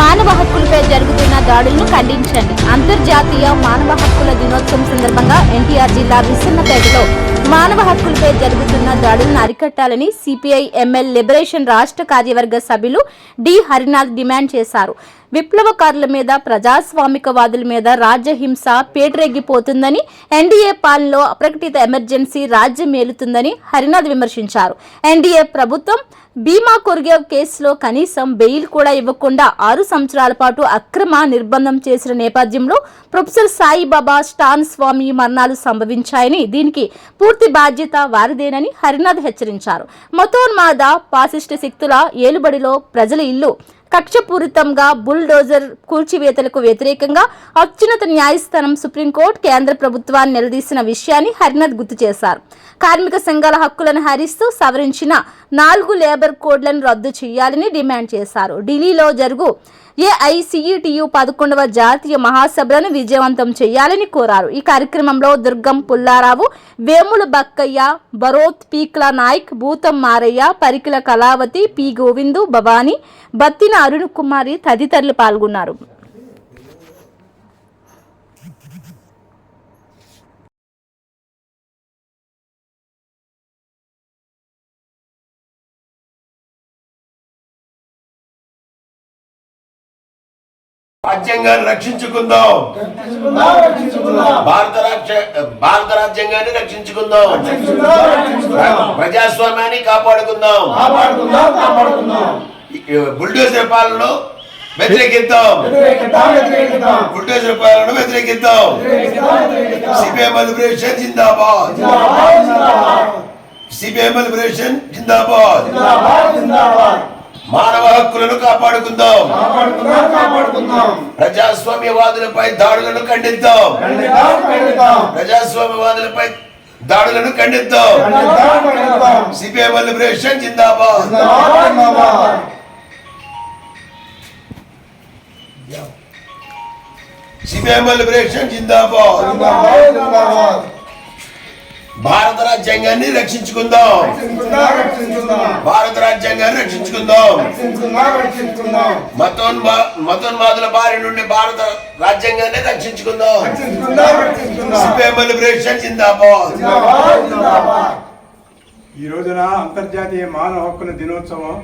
మానవ హక్కులపై జరుగుతున్న దాడులను ఖండించండి. అంతర్జాతీయ మానవ హక్కుల దినోత్సవం సందర్భంగా ఎన్టీఆర్ జిల్లా విసన్నపేటలో మానవ హక్కులపై జరుగుతున్న దాడులను అరికట్టాలని సిపిఐ ఎంఎల్ లిబరేషన్ రాష్ట్ర కార్యవర్గ సభ్యులు డి. హరినాథ్ డిమాండ్ చేశారు. విప్లవకారుల మీద ప్రజాస్వామికవాదుల మీద రాజ్యహింస పేటరెగ్గిపోతుందని ఎన్డీఏ పాలనలో అప్రకటిత ఎమర్జెన్సీ రాజ్యం మేలుతుందని హరినాథ్ విమర్శించారు. ఎన్డీఏ ప్రభుత్వం భీమా కొరిగేవ్ కేసులో కనీసం బెయిల్ కూడా ఇవ్వకుండా ఆరు సంవత్సరాల పాటు అక్రమ నిర్బంధం చేసిన నేపథ్యంలో ప్రొఫెసర్ సాయిబాబా స్టాన్ స్వామి మరణాలు సంభవించాయని దీనికి పూర్తి బాధ్యత వారిదేనని హరినాథ్ హెచ్చరించారు. మతోన్మాద పాసిస్ట్ శక్తుల ఏలుబడిలో ప్రజల ఇల్లు కక్షపూరితంగా బుల్డోజర్ కూల్చివేతలకు వ్యతిరేకంగా అత్యున్నత న్యాయస్థానం సుప్రీంకోర్టు కేంద్ర ప్రభుత్వాన్ని నిలదీసిన విషయాన్ని హరినాథ్ గుర్తు చేశారు. కార్మిక సంఘాల హక్కులను హరిస్తూ సవరించిన నాలుగు లేబర్ కోడ్లను రద్దు చేయాలని డిమాండ్ చేశారు. ఢిల్లీలో జరుగు ఏఐసిఈటియు పదకొండవ జాతీయ మహాసభలను విజయవంతం చేయాలని కోరారు. ఈ కార్యక్రమంలో దుర్గం పుల్లారావు వేముల బక్కయ్య బరోత్ పీక్ల నాయక్ భూతం మారయ్య పరికిల కళావతి పి గోవిందు భవానీ బత్తిన అరుణ్ కుమారి తదితరులు పాల్గొన్నారు. రాజ్యాంగాన్ని రక్షించుకుందాం. భారత రాజ్య భారత రాజ్యాంగాన్ని రక్షించుకుందాం. ప్రజాస్వామ్యాన్ని కాపాడుకుందాం. బుల్డోజర్ పాలనను వ్యతిరేకిద్దాం. బుల్డోజర్ పాలనను వ్యతిరేకిద్దాం. సిపిఎం లిబరేషన్ జిందాబాద్. సిపిఎం లిబరేషన్ జిందాబాద్ జిందాబాద్, జిందాబాద్. మానవ హక్కులను కాపాడుకుందాం. ప్రజాస్వామ్యవాదులపై దాడులను ఖండిద్దాం. ప్రజాస్వామ్యవాదులపై దాడులను ఖండిద్దాం. సిపిఎం లిబరేషన్ జిందాబాద్ లిబరేషన్ జిందాబాద్, జిందాబాద్. భారత రాజ్యాంగాన్ని రక్షించుకుందాం. భారత రాజ్యాంగాన్ని రక్షించుకుందాం రక్షించుకుందాం, రక్షించుకుందాం. మతోన్మా మతోన్మాదుల బారి నుండి భారత రాజ్యాంగాన్ని రక్షించుకుందాం. సిపిఎం లిబరేషన్ జిందాబాద్. ఈ రోజున అంతర్జాతీయ మానవ హక్కుల దినోత్సవం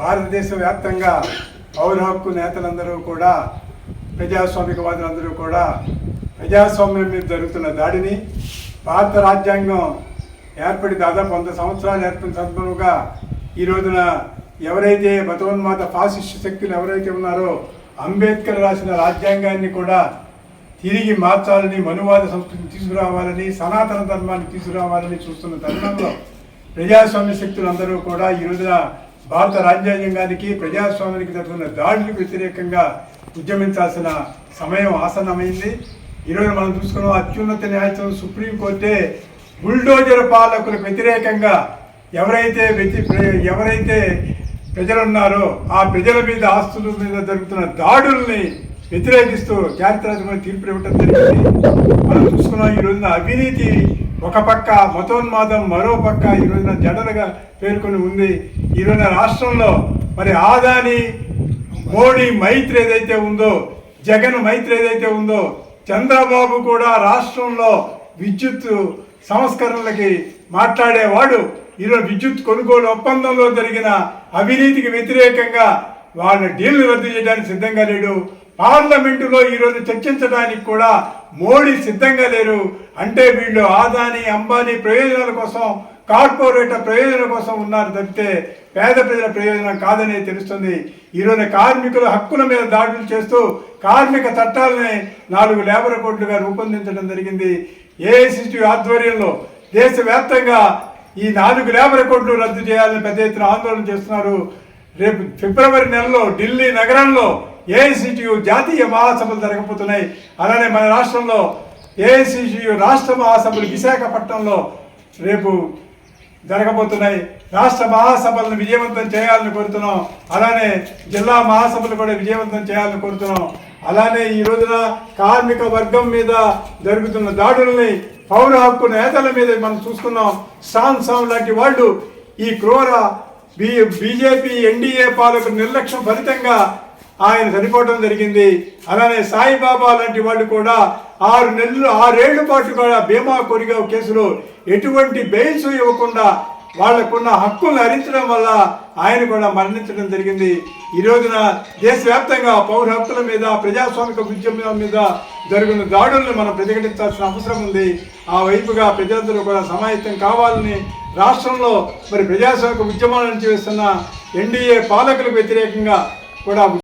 భారతదేశ వ్యాప్తంగా పౌర హక్కు నేతలందరూ కూడా ప్రజాస్వామికవాదులందరూ కూడా ప్రజాస్వామ్యం మీద జరుగుతున్న దాడిని భారత రాజ్యాంగం ఏర్పడి దాదాపు వంద సంవత్సరాలు ఏర్పడిన సందర్భంగా ఈ రోజున ఎవరైతే మతోన్మాత ఫాసిస్ట్ శక్తులు ఎవరైతే ఉన్నారో అంబేద్కర్ రాసిన రాజ్యాంగాన్ని కూడా తిరిగి మార్చాలని మనువాద సంస్కృతిని తీసుకురావాలని సనాతన ధర్మాన్ని తీసుకురావాలని చూస్తున్న తరుణంలో ప్రజాస్వామ్య శక్తులందరూ కూడా ఈ రోజున భారత రాజ్యాంగానికి ప్రజాస్వామ్యానికి జరుగుతున్న దాడులకు వ్యతిరేకంగా ఉద్యమించాల్సిన సమయం ఆసన్నమైంది. ఈరోజు మనం చూసుకున్నాం అత్యున్నత న్యాయస్థానం సుప్రీంకోర్టే బుల్డోజర్ పాలకులకు వ్యతిరేకంగా ఎవరైతే వ్యతి ఎవరైతే ప్రజలున్నారో ఆ ప్రజల మీద ఆస్తుల మీద జరుగుతున్న దాడుల్ని వ్యతిరేకిస్తూ చారిత్రాత్మక తీర్పు ఇవ్వటం జరిగింది. మనం చూసుకున్నాం ఈ రోజున అవినీతి ఒక పక్క మతోన్మాదం మరో పక్క ఈ రోజున జడలుగా పేర్కొని ఉంది. ఈ రోజున రాష్ట్రంలో మరి ఆదాని మోడీ మైత్రి ఏదైతే ఉందో జగన్ మైత్రి ఏదైతే ఉందో చంద్రబాబు కూడా రాష్ట్రంలో విద్యుత్ సంస్కరణలకి మాట్లాడేవాడు. ఈరోజు విద్యుత్ కొనుగోలు ఒప్పందంలో జరిగిన అవినీతికి వ్యతిరేకంగా వాళ్ళ డీల్ని రద్దు చేయడానికి సిద్ధంగా లేడు. పార్లమెంటులో ఈరోజు చర్చించడానికి కూడా మోడీ సిద్ధంగా లేరు. అంటే వీళ్ళు ఆదాని అంబానీ ప్రయోజనాల కోసం కార్పొరేట్ ప్రయోజనం కోసం ఉన్నారు తప్పితే పేద ప్రజల ప్రయోజనం కాదని తెలుస్తుంది. ఈరోజు కార్మికుల హక్కుల మీద దాడులు చేస్తూ కార్మిక చట్టాలని నాలుగు లేబర్ కోడ్లుగా రూపొందించడం జరిగింది. ఏఐసిసి ఆధ్వర్యంలో దేశవ్యాప్తంగా ఈ నాలుగు లేబర్ కోడ్లు రద్దు చేయాలని పెద్ద ఎత్తున ఆందోళన చేస్తున్నారు. రేపు ఫిబ్రవరి నెలలో ఢిల్లీ నగరంలో ఏఐసిటియు జాతీయ మహాసభలు జరగబోతున్నాయి. అలానే మన రాష్ట్రంలో ఏఐసిటియు రాష్ట్ర మహాసభలు విశాఖపట్నంలో రేపు జరగబోతున్నాయి. రాష్ట్ర మహాసభలను విజయవంతం చేయాలని కోరుతున్నాం. అలానే జిల్లా మహాసభలు కూడా విజయవంతం చేయాలని కోరుతున్నాం. అలానే ఈ రోజున కార్మిక వర్గం మీద జరుగుతున్న దాడుల్ని పౌర హక్కు నేతల మీద మనం చూసుకున్నాం సాన్ సాం లాంటి వాళ్ళు ఈ క్రూర బి బీజేపీ ఎన్డీఏ పాలకు నిర్లక్ష్యం ఫలితంగా ఆయన చనిపోవటం జరిగింది. అలానే సాయిబాబా లాంటి వాళ్ళు కూడా ఆరు నెలలు ఆరేళ్ళ పాటు కూడా భీమా కొరిగావ్ కేసులో ఎటువంటి బెయిల్స్ ఇవ్వకుండా వాళ్ళకున్న హక్కులను హరించడం వల్ల ఆయన కూడా మరణించడం జరిగింది. ఈ రోజున దేశవ్యాప్తంగా పౌర హక్కుల మీద ప్రజాస్వామిక ఉద్యమం మీద జరుగుతున్న దాడులను మనం ప్రతిఘటించాల్సిన అవసరం ఉంది. ఆ వైపుగా ప్రజలందరూ కూడా సమాయత్తం కావాలని రాష్ట్రంలో మరి ప్రజాస్వామిక ఉద్యమాలను నుంచి వేస్తున్న ఎన్డీఏ పాలకులకు వ్యతిరేకంగా కూడా